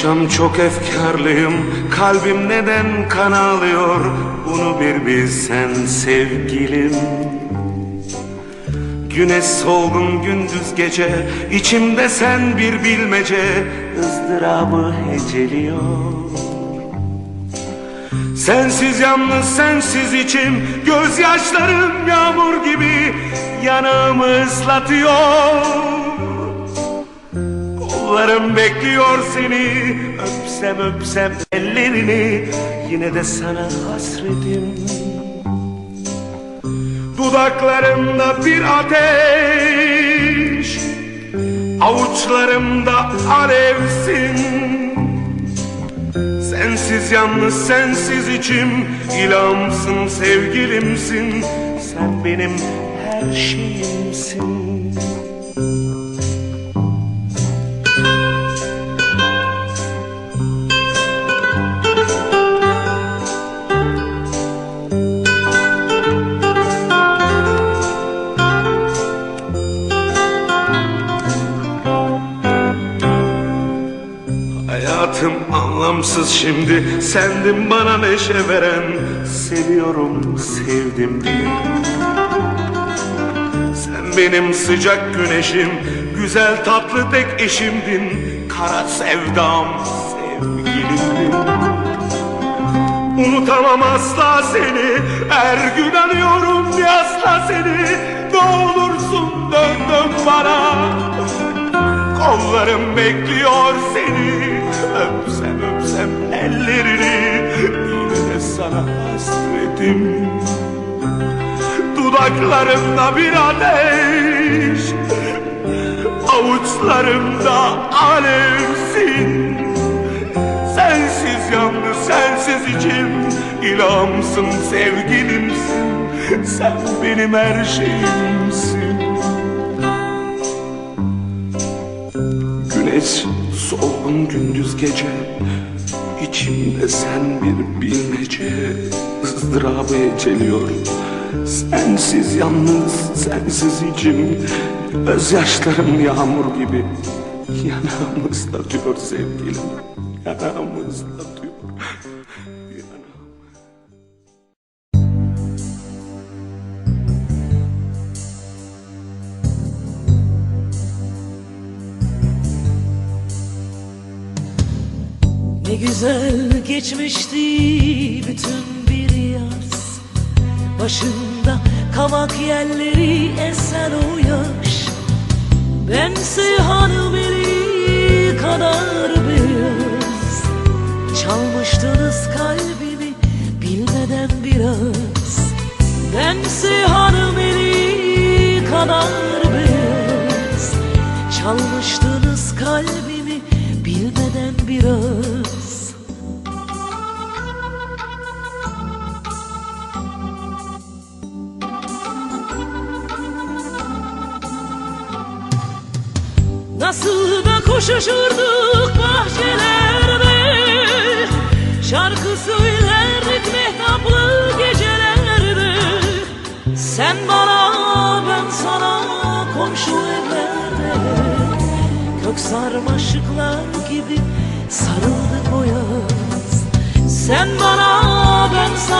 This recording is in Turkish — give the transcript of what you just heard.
akşam çok efkarlıyım. Kalbim neden kan ağlıyor Bunu bir bilsen sevgilim. Güneş solgun gündüz gece içimde sen bir bilmece ızdırabı heceliyor. Sensiz yalnız sensiz içim Gözyaşlarım yağmur gibi Yanağımı ıslatıyor. Kollarım bekliyor seni Öpsem öpsem ellerini Yine de sana hasretim Dudaklarımda bir ateş Avuçlarımda alevsin. Sensiz yalnız sensiz içim İlhamsın sevgilimsin. Sen benim her şeyimsin anlamsız şimdi. Sendin bana neşe veren. Seviyorum sevdim diye. Sen benim sıcak güneşim. Güzel tatlı tek eşimdin. Kara sevdam sevgilimdin. Unutamam asla seni. Her gün arıyorum asla seni. Ne olursun dön dön bana Kollarım bekliyor seni. Öpsem öpsem ellerini. Yine de sana hasretim. Dudaklarımda bir ateş. Avuçlarımda alevsin. Sensiz yalnız sensiz içim. İlhamsın sevgilimsin. Sen benim her şeyimsin Güneş solgun gündüz gece. İçimde sen bir bilmece. Izdırabı eceliyor Sensiz yalnız sensiz içim. Gözyaşlarım yağmur gibi. Yanağımı ıslatıyor sevgilim Yanağımı ıslatıyor güzel geçmişti bütün bir yaz. Başında kavak yerleri esen o yaş. Bense hanımeli kadar beyaz. Çalmıştınız kalbimi bilmeden biraz. Bense hanımeli kadar beyaz. Çalmıştınız kalbimi bilmeden biraz Nasıl da koşuşurduk bahçelerde. Şarkı söylerdik mehtaplı gecelerde. Sen bana ben sana komşu evlerde. Kök sarmaşıklar gibi sarıldık o yaz. Sen bana ben sana